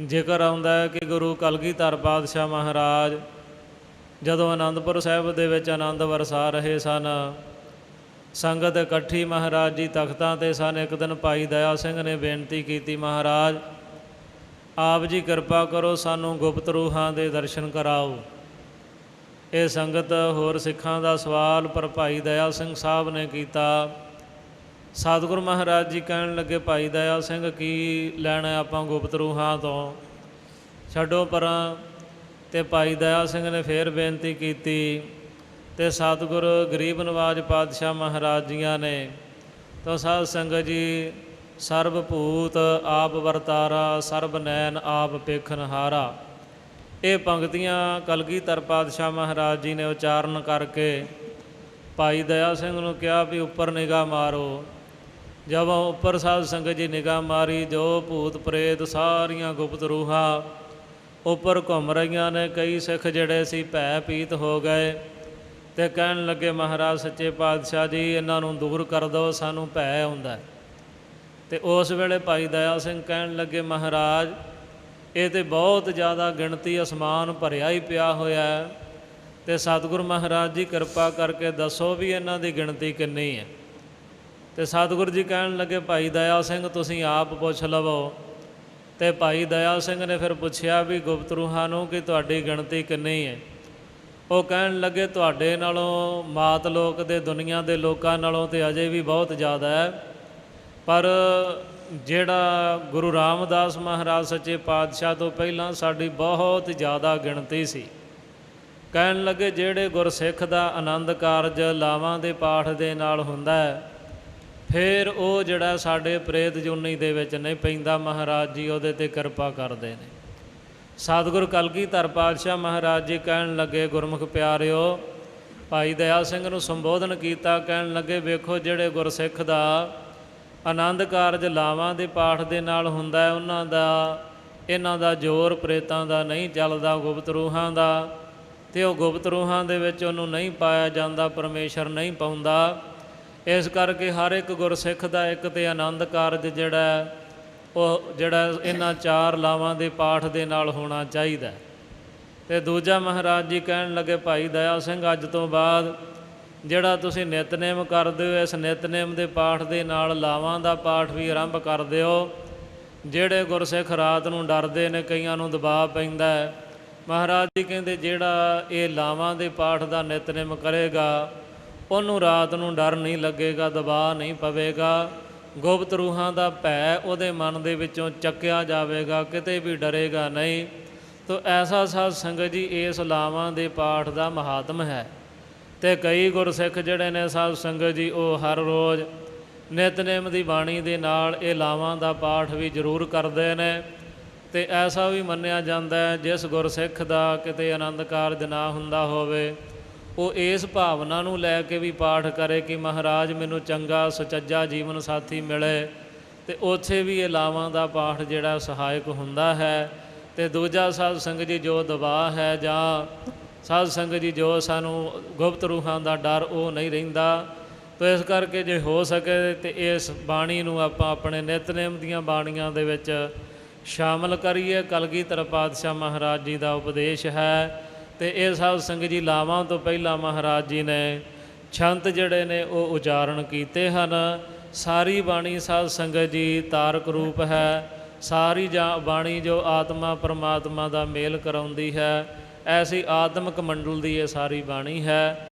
ਜ਼ਿਕਰ ਆਉਂਦਾ ਹੈ ਕਿ ਗੁਰੂ ਕਲਗੀਧਰ ਪਾਤਸ਼ਾਹ ਮਹਾਰਾਜ ਜਦੋਂ ਆਨੰਦਪੁਰ ਸਾਹਿਬ ਦੇ ਵਿੱਚ ਆਨੰਦ ਵਰਸਾ ਰਹੇ ਸਨ, ਸੰਗਤ ਇਕੱਠੀ ਮਹਾਰਾਜ ਜੀ ਤਖਤਾਂ ਤੇ ਸਨ। ਇੱਕ ਦਿਨ ਭਾਈ ਦਇਆ ਸਿੰਘ ਨੇ ਬੇਨਤੀ ਕੀਤੀ, ਮਹਾਰਾਜ, ਆਪ ਜੀ ਕਿਰਪਾ ਕਰੋ ਸਾਨੂੰ ਗੁਪਤ ਰੂਹਾਂ ਦੇ ਦਰਸ਼ਨ ਕਰਾਓ। ਇਹ ਸੰਗਤ ਹੋਰ ਸਿੱਖਾਂ ਦਾ ਸਵਾਲ ਪਰ ਭਾਈ ਦਇਆ ਸਿੰਘ ਸਾਹਿਬ ਨੇ ਕੀਤਾ। ਸਤਿਗੁਰ ਮਹਾਰਾਜ ਜੀ ਕਹਿਣ ਲੱਗੇ, ਭਾਈ ਦਇਆ ਸਿੰਘ, ਕੀ ਲੈਣਾ ਆਪਾਂ ਗੁਪਤ ਰੂਹਾਂ ਤੋਂ? ਛੱਡੋ ਪਰਾਂ। ਤੇ ਭਾਈ ਦਇਆ ਸਿੰਘ ਨੇ ਫੇਰ ਬੇਨਤੀ ਕੀਤੀ ਤੇ ਸਤਿਗੁਰ ਗਰੀਬ ਨਵਾਜ ਪਾਤਸ਼ਾਹ ਮਹਾਰਾਜ ਜੀਆਂ ਨੇ ਤਾਂ ਸਾਧ ਸੰਗਤ ਜੀ ਸਰਬ ਭੂਤ ਆਪ ਵਰਤਾਰਾ, ਸਰਬ ਨੈਣ ਆਪ ਪੇਖਨ ਹਾਰਾ। ਇਹ ਪੰਕਤੀਆਂ ਕਲਗੀਧਰ ਪਾਤਸ਼ਾਹ ਮਹਾਰਾਜ ਜੀ ਨੇ ਉਚਾਰਨ ਕਰਕੇ ਭਾਈ ਦਇਆ ਸਿੰਘ ਨੂੰ ਕਿਹਾ ਵੀ ਉੱਪਰ ਨਿਗਾਹ ਮਾਰੋ। ਜਦੋਂ ਉੱਪਰ ਸਾਧ ਸੰਗਤ ਜੀ ਨਿਗਾਹ ਮਾਰੀ, ਜੋ ਭੂਤ ਪ੍ਰੇਤ ਸਾਰੀਆਂ ਗੁਪਤ ਰੂਹਾਂ ਉੱਪਰ ਘੁੰਮ ਰਹੀਆਂ ਨੇ, ਕਈ ਸਿੱਖ ਜਿਹੜੇ ਸੀ ਭੈ ਪੀਤ ਹੋ ਗਏ ਤੇ ਕਹਿਣ ਲੱਗੇ, ਮਹਾਰਾਜ, ਸੱਚੇ ਪਾਤਸ਼ਾਹ ਜੀ, ਇਹਨਾਂ ਨੂੰ ਦੂਰ ਕਰ ਦਿਓ, ਸਾਨੂੰ ਭੈ ਆਉਂਦਾ ਹੈ। ਤੇ ਉਸ ਵੇਲੇ ਭਾਈ ਦਇਆ ਸਿੰਘ ਕਹਿਣ ਲੱਗੇ, ਮਹਾਰਾਜ, ਇਹ ਤੇ ਬਹੁਤ ਜ਼ਿਆਦਾ ਗਿਣਤੀ ਅਸਮਾਨ ਭਰਿਆ ਹੀ ਪਿਆ ਹੋਇਆ ਹੈ ਤੇ ਸਤਿਗੁਰ ਮਹਾਰਾਜ ਜੀ, ਕਿਰਪਾ ਕਰਕੇ ਦੱਸੋ ਵੀ ਇਹਨਾਂ ਦੀ ਗਿਣਤੀ ਕਿੰਨੀ ਹੈ ਤੇ ਸਤਿਗੁਰੂ ਜੀ ਕਹਿਣ ਲੱਗੇ, ਭਾਈ ਦਇਆ ਸਿੰਘ, ਤੁਸੀਂ ਆਪ ਪੁੱਛ ਲਵੋ। ਤੇ ਭਾਈ ਦਇਆ ਸਿੰਘ ਨੇ ਫਿਰ ਪੁੱਛਿਆ ਵੀ, ਗੁਪਤ ਰੂਹਾਂ ਨੂੰ ਕਿ ਤੁਹਾਡੀ ਗਿਣਤੀ ਕਿੰਨੀ ਹੈ? ਉਹ ਕਹਿਣ ਲੱਗੇ, ਤੁਹਾਡੇ ਨਾਲੋਂ, ਮਾਤ ਲੋਕ ਦੇ ਦੁਨੀਆ ਦੇ ਲੋਕਾਂ ਨਾਲੋਂ ਤੇ ਅਜੇ ਵੀ ਬਹੁਤ ਜ਼ਿਆਦਾ ਹੈ। ਪਰ ਜਿਹੜਾ ਗੁਰੂ ਰਾਮਦਾਸ ਮਹਾਰਾਜ ਸੱਚੇ ਪਾਤਸ਼ਾਹ ਤੋਂ ਪਹਿਲਾਂ ਸਾਡੀ ਬਹੁਤ ਜ਼ਿਆਦਾ ਗਿਣਤੀ ਸੀ। ਕਹਿਣ ਲੱਗੇ, ਜਿਹੜੇ ਗੁਰਸਿੱਖ ਦਾ ਆਨੰਦ ਕਾਰਜ ਲਾਵਾਂ ਦੇ ਪਾਠ ਦੇ ਨਾਲ ਹੁੰਦਾ ਹੈ ਫਿਰ ਉਹ ਜਿਹੜਾ ਸਾਡੇ ਪ੍ਰੇਤ ਜੁਨੀ ਦੇ ਵਿੱਚ ਨਹੀਂ ਪੈਂਦਾ ਮਹਾਰਾਜ ਜੀ, ਉਹਦੇ ਤੇ ਕਿਰਪਾ ਕਰਦੇ ਨੇ। ਸਤਿਗੁਰ ਕਲਗੀਧਰ ਪਾਤਸ਼ਾਹ ਮਹਾਰਾਜ ਜੀ ਕਹਿਣ ਲੱਗੇ, ਗੁਰਮੁਖ ਪਿਆਰਿਓ, ਭਾਈ ਦਇਆ ਸਿੰਘ ਨੂੰ ਸੰਬੋਧਨ ਕੀਤਾ, ਕਹਿਣ ਲੱਗੇ, ਵੇਖੋ ਜਿਹੜੇ ਗੁਰਸਿੱਖ ਦਾ ਆਨੰਦ ਕਾਰਜ ਲਾਵਾਂ ਦੇ ਪਾਠ ਦੇ ਨਾਲ ਹੁੰਦਾ ਹੈ, ਉਹਨਾਂ ਦਾ, ਇਹਨਾਂ ਦਾ ਜ਼ੋਰ ਪ੍ਰੇਤਾਂ ਦਾ ਨਹੀਂ ਚੱਲਦਾ, ਗੁਪਤ ਰੂਹਾਂ ਦਾ। ਤੇ ਉਹ ਗੁਪਤ ਰੂਹਾਂ ਦੇ ਵਿੱਚ ਉਹਨੂੰ ਨਹੀਂ ਪਾਇਆ ਜਾਂਦਾ, ਪਰਮੇਸ਼ਰ ਨਹੀਂ ਪਾਉਂਦਾ। ਇਸ ਕਰਕੇ ਹਰ ਇੱਕ ਗੁਰਸਿੱਖ ਦਾ ਇੱਕ ਤੇ ਆਨੰਦ ਕਾਰਜ ਜਿਹੜਾ ਉਹ ਜਿਹੜਾ ਇਹਨਾਂ ਚਾਰ ਲਾਵਾਂ ਦੇ ਪਾਠ ਦੇ ਨਾਲ ਹੋਣਾ ਚਾਹੀਦਾ ਹੈ। ਤੇ ਦੂਜਾ ਮਹਾਰਾਜ ਜੀ ਕਹਿਣ ਲੱਗੇ, ਭਾਈ ਦਇਆ ਸਿੰਘ, ਅੱਜ ਤੋਂ ਬਾਅਦ ਜਿਹੜਾ ਤੁਸੀਂ ਨਿਤਨੇਮ ਕਰਦੇ ਹੋ, ਇਸ ਨਿਤਨੇਮ ਦੇ ਪਾਠ ਦੇ ਨਾਲ ਲਾਵਾਂ ਦਾ ਪਾਠ ਵੀ ਆਰੰਭ ਕਰ ਦਿਓ ਜਿਹੜੇ ਗੁਰਸਿੱਖ ਰਾਤ ਨੂੰ ਡਰਦੇ ਨੇ, ਕਈਆਂ ਨੂੰ ਦਬਾਅ ਪੈਂਦਾ ਹੈ ਮਹਾਰਾਜ ਜੀ ਕਹਿੰਦੇ, ਜਿਹੜਾ ਇਹ ਲਾਵਾਂ ਦੇ ਪਾਠ ਦਾ ਨਿਤਨੇਮ ਕਰੇਗਾ ਉਹਨੂੰ ਰਾਤ ਨੂੰ ਡਰ ਨਹੀਂ ਲੱਗੇਗਾ, ਦਬਾਅ ਨਹੀਂ ਪਵੇਗਾ। ਗੁਪਤ ਰੂਹਾਂ ਦਾ ਭੈ ਉਹਦੇ ਮਨ ਦੇ ਵਿੱਚੋਂ ਚੱਕਿਆ ਜਾਵੇਗਾ, ਕਿਤੇ ਵੀ ਡਰੇਗਾ ਨਹੀਂ। ਤੋ ਐਸਾ ਸਾਧ ਸੰਗਤ ਜੀ, ਇਸ ਲਾਵਾਂ ਦੇ ਪਾਠ ਦਾ ਮਹਾਤਮ ਹੈ। ਤੇ ਕਈ ਗੁਰਸਿੱਖ ਜਿਹੜੇ ਨੇ ਸਾਧ ਸੰਗਤ ਜੀ, ਉਹ ਹਰ ਰੋਜ਼ ਨਿਤਨੇਮ ਦੀ ਬਾਣੀ ਦੇ ਨਾਲ ਇਹ ਲਾਵਾਂ ਦਾ ਪਾਠ ਵੀ ਜ਼ਰੂਰ ਕਰਦੇ ਨੇ। ਤੇ ਐਸਾ ਵੀ ਮੰਨਿਆ ਜਾਂਦਾ ਹੈ, ਜਿਸ ਗੁਰਸਿੱਖ ਦਾ ਕਿਤੇ ਆਨੰਦ ਕਾਰਜ ਨਾ ਹੁੰਦਾ ਹੋਵੇ ਉਹ ਇਸ ਭਾਵਨਾ ਨੂੰ ਲੈ ਕੇ ਵੀ ਪਾਠ ਕਰੇ ਕਿ ਮਹਾਰਾਜ ਮੈਨੂੰ ਚੰਗਾ ਸੁਚੱਜਾ ਜੀਵਨ ਸਾਥੀ ਮਿਲੇ ਤੇ ਉੱਥੇ ਵੀ ਇਹ ਲਾਵਾਂ ਦਾ ਪਾਠ ਜਿਹੜਾ ਸਹਾਇਕ ਹੁੰਦਾ ਹੈ ਤੇ ਦੂਜਾ ਸਾਧ ਸੰਗਤ ਜੀ ਜੋ ਦਬਾਅ ਹੈ ਜਾਂ ਸਾਧ ਸੰਗਤ ਜੀ ਜੋ ਸਾਨੂੰ ਗੁਪਤ ਰੂਹਾਂ ਦਾ ਡਰ ਉਹ ਨਹੀਂ ਰਹਿੰਦਾ, ਤੋ ਇਸ ਕਰਕੇ ਜੇ ਹੋ ਸਕੇ ਤੇ ਇਸ ਬਾਣੀ ਨੂੰ ਆਪਾਂ ਆਪਣੇ ਨਿਤਨੇਮ ਦੀਆਂ ਬਾਣੀਆਂ ਦੇ ਵਿੱਚ ਸ਼ਾਮਲ ਕਰੀਏ। ਕਲਗੀਧਰ ਪਾਤਸ਼ਾਹ ਮਹਾਰਾਜ ਜੀ ਦਾ ਉਪਦੇਸ਼ ਹੈ ਤੇ ਇਹ ਸਾਧ ਸੰਗਤ ਜੀ ਲਾਵਾਂ ਤੋਂ ਪਹਿਲਾਂ ਮਹਾਰਾਜ ਜੀ ਨੇ ਛੰਤ ਜਿਹੜੇ ਨੇ ਉਹ ਉਚਾਰਨ ਕੀਤੇ ਹਨ। ਸਾਰੀ ਬਾਣੀ ਸਾਧ ਸੰਗਤ ਜੀ ਤਾਰਕ ਰੂਪ ਹੈ। ਸਾਰੀ ਜਾਂ ਬਾਣੀ ਜੋ ਆਤਮਾ ਪਰਮਾਤਮਾ ਦਾ ਮੇਲ ਕਰਾਉਂਦੀ ਹੈ। ਐਸੀ ਆਤਮਿਕ ਮੰਡਲ ਦੀ ਇਹ ਸਾਰੀ ਬਾਣੀ ਹੈ।